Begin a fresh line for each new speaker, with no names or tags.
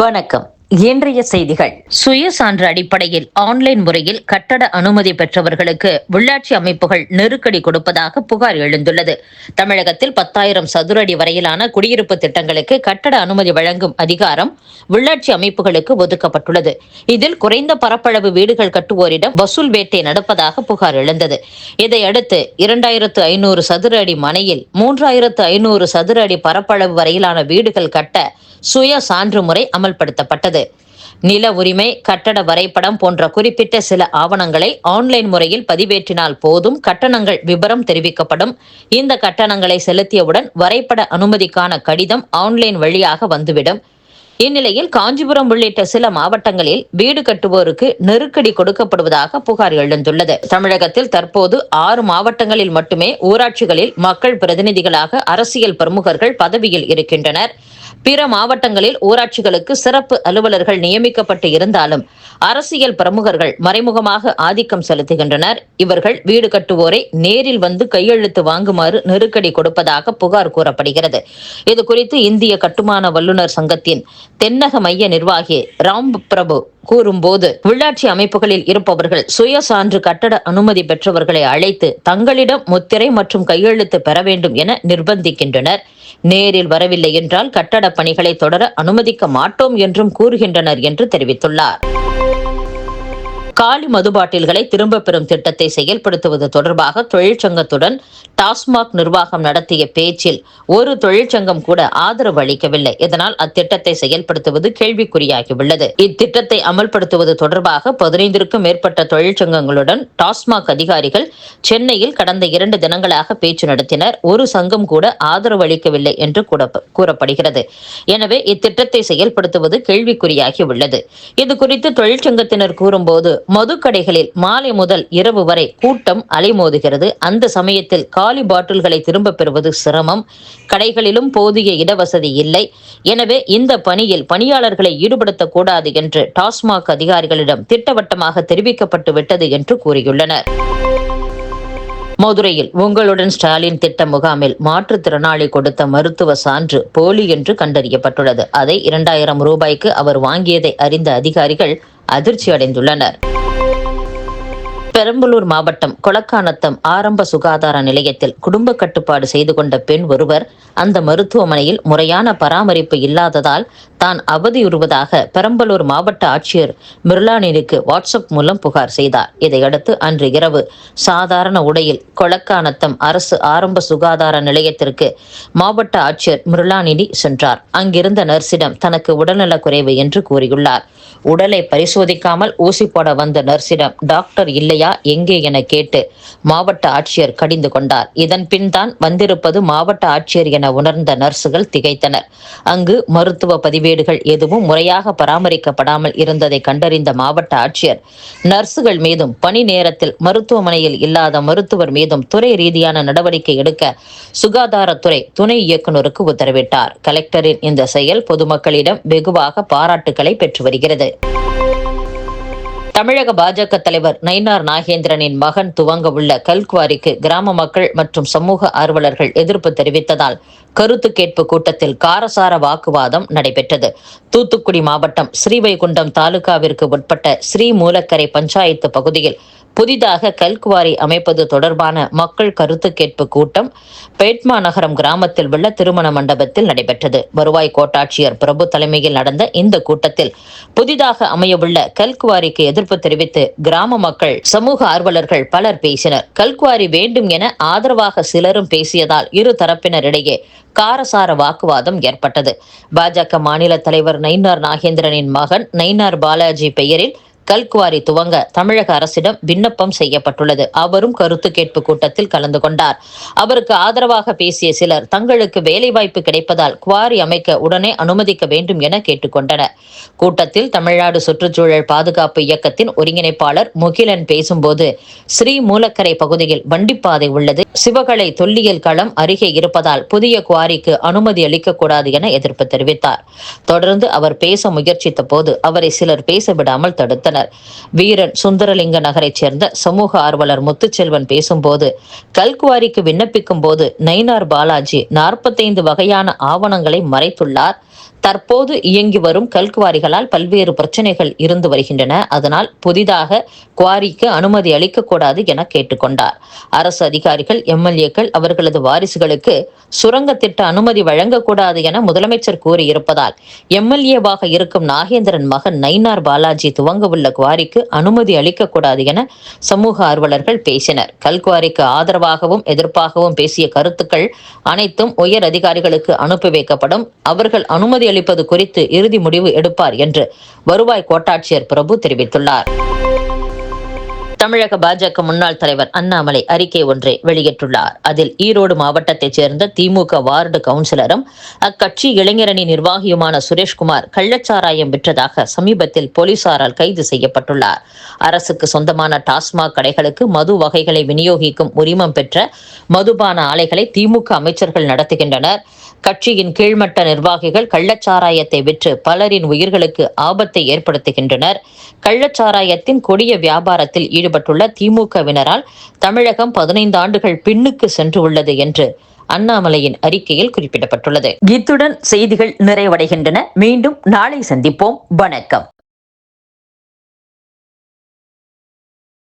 வணக்கம். இன்றைய செய்திகள். சுய சான்று அடிப்படையில் ஆன்லைன் முறையில் கட்டட அனுமதி பெற்றவர்களுக்கு உள்ளாட்சி அமைப்புகள் நெருக்கடி கொடுப்பதாக புகார் எழுந்துள்ளது. தமிழகத்தில் பத்தாயிரம் சதுர அடி வரையிலான குடியிருப்பு திட்டங்களுக்கு கட்டட அனுமதி வழங்கும் அதிகாரம் உள்ளாட்சி அமைப்புகளுக்கு ஒதுக்கப்பட்டுள்ளது. இதில் குறைந்த பரப்பளவு வீடுகள் கட்டுவோரிடம் வசூல் வேட்டை நடப்பதாக புகார் எழுந்தது. இதையடுத்து இரண்டாயிரத்து ஐநூறு சதுர அடி மனையில் மூன்றாயிரத்து ஐநூறு சதுர அடி பரப்பளவு வரையிலான வீடுகள் கட்ட சுய சான்று முறை அமல்படுத்தப்பட்டது. நில உரிமை கட்டட வரைபடம் போன்ற குறிப்பிட்ட சில ஆவணங்களை ஆன்லைன் முறையில் பதிவேற்றினால் போதும் கட்டணங்கள் விபரம் தெரிவிக்கப்படும். இந்த கட்டணங்களை செலுத்தியவுடன் வரைபட அனுமதிக்கான கடிதம் ஆன்லைன் வழியாக வந்துவிடும். இந்நிலையில் காஞ்சிபுரம் உள்ளிட்ட சில மாவட்டங்களில் வீடு கட்டுவோருக்கு நெருக்கடி கொடுக்கப்படுவதாக புகார் எழுந்துள்ளது. தமிழகத்தில் தற்போது ஆறு மாவட்டங்களில் மட்டுமே ஊராட்சிகளில் மக்கள் பிரதிநிதிகளாக அரசியல் பிரமுகர்கள் பதவியில் இருக்கின்றனர். பிற மாவட்டங்களில் ஊராட்சிகளுக்கு சிறப்பு அலுவலர்கள் நியமிக்கப்பட்டு இருந்தாலும் அரசியல் பிரமுகர்கள் மறைமுகமாக ஆதிக்கம் செலுத்துகின்றனர். இவர்கள் வீடு கட்டுவோரை நேரில் வந்து கையெழுத்து வாங்குமாறு நெருக்கடி கொடுப்பதாக புகார் கூறப்படுகிறது. இதுகுறித்து இந்திய கட்டுமான வல்லுநர் சங்கத்தின் தென்னக மைய நிர்வாகி ராம் பிரபு கூறும்போது உள்ளாட்சி அமைப்புகளில் இருப்பவர்கள் சுய சான்று கட்டட அனுமதி பெற்றவர்களை அழைத்து தங்களிடம் முத்திரை மற்றும் கையெழுத்து பெற வேண்டும் என நிர்பந்திக்கின்றனர். நேரில் வரவில்லை என்றால் கட்டட பணிகளை தொடர அனுமதிக்க மாட்டோம் என்றும் கூறுகின்றனர் என்று தெரிவித்துள்ளார். காலி மது பாட்டில்களை திரும்ப பெறும் திட்டத்தை செயல்படுத்துவது தொடர்பாக தொழிற்சங்கத்துடன் டாஸ்மாக் நிர்வாகம் நடத்திய பேச்சில் ஒரு தொழிற்சங்கம் கூட ஆதரவு அளிக்கவில்லை. இதனால் அத்திட்டத்தை செயல்படுத்துவது கேள்விக்குறியாகியுள்ளது. இத்திட்டத்தை அமல்படுத்துவது தொடர்பாக பதினைந்திற்கும் மேற்பட்ட தொழிற்சங்கங்களுடன் டாஸ்மாக் அதிகாரிகள் சென்னையில் கடந்த இரண்டு தினங்களாக பேச்சு நடத்தினர். ஒரு சங்கம் கூட ஆதரவு அளிக்கவில்லை என்று கூறப்படுகிறது. எனவே இத்திட்டத்தை செயல்படுத்துவது கேள்விக்குறியாகி உள்ளது இது குறித்து தொழிற்சங்கத்தினர் கூறும்போது மதுக்கடைகளில் மாலை முதல் இரவு வரை கூட்டம் அலைமோதுகிறது. அந்த சமயத்தில் காலி பாட்டில்களை திரும்பப் பெறுவது சிரமம். கடைகளிலும் போதிய இடவசதி இல்லை. எனவே இந்த பணியில் பணியாளர்களை ஈடுபடுத்தக்கூடாது என்று டாஸ்மாக் அதிகாரிகளிடம் திட்டவட்டமாக தெரிவிக்கப்பட்டு விட்டது என்று கூறியுள்ளனர். மதுரையில் உங்களுடன் ஸ்டாலின் திட்ட முகாமில் மாற்றுத்திறனாளி கொடுத்த மருத்துவ சான்று போலி என்று கண்டறியப்பட்டுள்ளது. அதை இரண்டாயிரம் ரூபாய்க்கு அவர் வாங்கியதை அறிந்த அதிகாரிகள் அதிர்ச்சி அடைந்துள்ளனர் பெரம்பலூர் மாவட்டம் கொளக்கானத்தம் ஆரம்ப சுகாதார நிலையத்தில் குடும்ப கட்டுப்பாடு செய்து கொண்ட பெண் ஒருவர் அந்த மருத்துவமனையில் முறையான பராமரிப்பு இல்லாததால் தான் அவதியுறுவதாக பெரம்பலூர் மாவட்ட ஆட்சியர் மிர்லானினுக்கு வாட்ஸ்அப் மூலம் புகார் செய்தார். இதையடுத்து அன்று இரவு சாதாரண உடையில் கொளக்கானத்தம் அரசு ஆரம்ப சுகாதார நிலையத்திற்கு மாவட்ட ஆட்சியர் மிருளாநிதி சென்றார். அங்கிருந்த நர்சிடம் தனக்கு உடல்நலக் குறைவு என்று கூறியுள்ளார். உடலை பரிசோதிக்காமல் ஊசி போட வந்த நர்சிடம் டாக்டர் இல்லையா? எங்கே? என கேட்டு மாவட்ட ஆட்சியர் கடிந்து கொண்டார். இதன் பின் தான் வந்திருப்பது மாவட்ட ஆட்சியர் என உணர்ந்த நர்சுகள் திகைத்தனர். அங்கு மருத்துவ பதிவு பதிவேடுகள் எதுவும் முறையாக பராமரிக்கப்படாமல் இருந்ததை கண்டறிந்த மாவட்ட ஆட்சியர் நர்சுகள் மீதும் பணி நேரத்தில் மருத்துவமனையில் இல்லாத மருத்துவர் மீதும் துறை ரீதியான நடவடிக்கை எடுக்க சுகாதாரத்துறை துணை இயக்குநருக்கு உத்தரவிட்டார். கலெக்டரின் இந்த செயல் பொதுமக்களிடம் வெகுவாக பாராட்டுகளை பெற்று வருகிறது. தமிழக பாஜக தலைவர் நயினார் நாகேந்திரனின் மகன் துவங்க உள்ள கல்குவாரிக்கு கிராம மக்கள் மற்றும் சமூக ஆர்வலர்கள் எதிர்ப்பு தெரிவித்ததால் கருத்து கேட்பு கூட்டத்தில் காரசார வாக்குவாதம் நடைபெற்றது. தூத்துக்குடி மாவட்டம் ஸ்ரீவைகுண்டம் தாலுகாவிற்கு உட்பட்ட ஸ்ரீ மூலக்கரை பஞ்சாயத்து பகுதியில் புதிதாக கல்குவாரி அமைப்பது தொடர்பான மக்கள் கருத்து கேட்பு கூட்டம் பேட்மா நகரம் கிராமத்தில் உள்ள திருமண மண்டபத்தில் நடைபெற்றது. வருவாய் கோட்டாட்சியர் பிரபு தலைமையில் நடந்த இந்த கூட்டத்தில் புதிதாக அமையவுள்ள கல்குவாரிக்கு எதிர்ப்பு தெரிவித்து கிராம மக்கள் சமூக ஆர்வலர்கள் பலர் பேசினர். கல்குவாரி வேண்டும் என ஆதரவாக சிலரும் பேசியதால் இரு தரப்பினரிடையே காரசார வாக்குவாதம் ஏற்பட்டது. பாஜக மாநில தலைவர் நயினார் நாகேந்திரனின் மகன் நயினார் பாலாஜி பெயரில் கல்குவாரி துவங்க தமிழக அரசிடம் விண்ணப்பம் செய்யப்பட்டுள்ளது. அவரும் கருத்து கேட்பு கூட்டத்தில் கலந்து கொண்டார். அவருக்கு ஆதரவாக பேசிய சிலர் தங்களுக்கு வேலைவாய்ப்பு கிடைப்பதால் குவாரி அமைக்க உடனே அனுமதிக்க வேண்டும் என கேட்டுக்கொண்டனர். கூட்டத்தில் தமிழ்நாடு சுற்றுச்சூழல் பாதுகாப்பு இயக்கத்தின் ஒருங்கிணைப்பாளர் முகிலன் பேசும்போது ஸ்ரீ மூலக்கரை பகுதியில் வண்டிப்பாதை உள்ளது. சிவகலை தொல்லியல் களம் அருகே இருப்பதால் புதிய குவாரிக்கு அனுமதி அளிக்கக்கூடாது என எதிர்ப்பு தெரிவித்தார். தொடர்ந்து அவர் பேச முயற்சித்த போது அவரை சிலர் பேச விடாமல் தடுத்தனர். கொண்டனர் வீரன் சுந்தரலிங்க நகரைச் சேர்ந்த சமூக ஆர்வலர் முத்துச்செல்வன் பேசும்போது கல்குவாரிக்கு விண்ணப்பிக்கும் போது நயினார் பாலாஜி நாற்பத்தைந்து வகையான ஆவணங்களை மறைத்துள்ளார். தற்போது இயங்கி வரும் கல்குவாரிகளால் பல்வேறு பிரச்சனைகள் இருந்து வருகின்றன. அதனால் புதிதாக குவாரிக்கு அனுமதி அளிக்கக்கூடாது என கேட்டுக்கொண்டார். அரசு அதிகாரிகள் எம்எல்ஏக்கள் அவர்களது வாரிசுகளுக்கு சுரங்க திட்ட அனுமதி வழங்கக்கூடாது என முதலமைச்சர் கூறியிருப்பதால் எம்எல்ஏவாக இருக்கும் நாகேந்திரன் மகன் நயினார் பாலாஜி துவங்கவுள்ள குவாரிக்கு அனுமதி அளிக்கக்கூடாது என சமூக ஆர்வலர்கள் பேசினர். கல்குவாரிக்கு ஆதரவாகவும் எதிர்ப்பாகவும் பேசிய கருத்துக்கள் அனைத்தும் உயர் அதிகாரிகளுக்கு அனுப்பி வைக்கப்படும். அவர்கள் அனுமதி அளிப்பது குறித்து இறுதி முடிவு எடுப்பார் என்று வருவாய் கோட்டாட்சியர் பிரபு தெரிவித்துள்ளார். தமிழக பாஜக முன்னாள் தலைவர் அண்ணாமலை அறிக்கை ஒன்றை வெளியிட்டுள்ளார். அதில் ஈரோடு மாவட்டத்தைச் சேர்ந்த திமுக வார்டு கவுன்சிலரும் அக்கட்சி இளைஞரணி நிர்வாகியுமான சுரேஷ்குமார் கள்ளச்சாராயம் விற்றதாக சமீபத்தில் போலீசாரால் கைது செய்யப்பட்டுள்ளார். அரசுக்கு சொந்தமான டாஸ்மாக் கடைகளுக்கு மது வகைகளை விநியோகிக்கும் உரிமம் பெற்ற மதுபான ஆலைகளை திமுக அமைச்சர்கள் நடத்துகின்றனர். கட்சியின் கீழ்மட்ட நிர்வாகிகள் கள்ளச்சாராயத்தை விற்று பலரின் உயிர்களுக்கு ஆபத்தை ஏற்படுத்துகின்றனர். கள்ளச்சாராயத்தின் கொடிய வியாபாரத்தில் ஈடுபட்டு ஈடுபட்டுள்ள திமுகவினரால் தமிழகம் பதினைந்து ஆண்டுகள் பின்னுக்கு சென்று உள்ளது என்று அண்ணாமலையின் அறிக்கையில் குறிப்பிடப்பட்டுள்ளது. இத்துடன் செய்திகள் நிறைவடைகின்றன. மீண்டும் நாளை சந்திப்போம். வணக்கம்.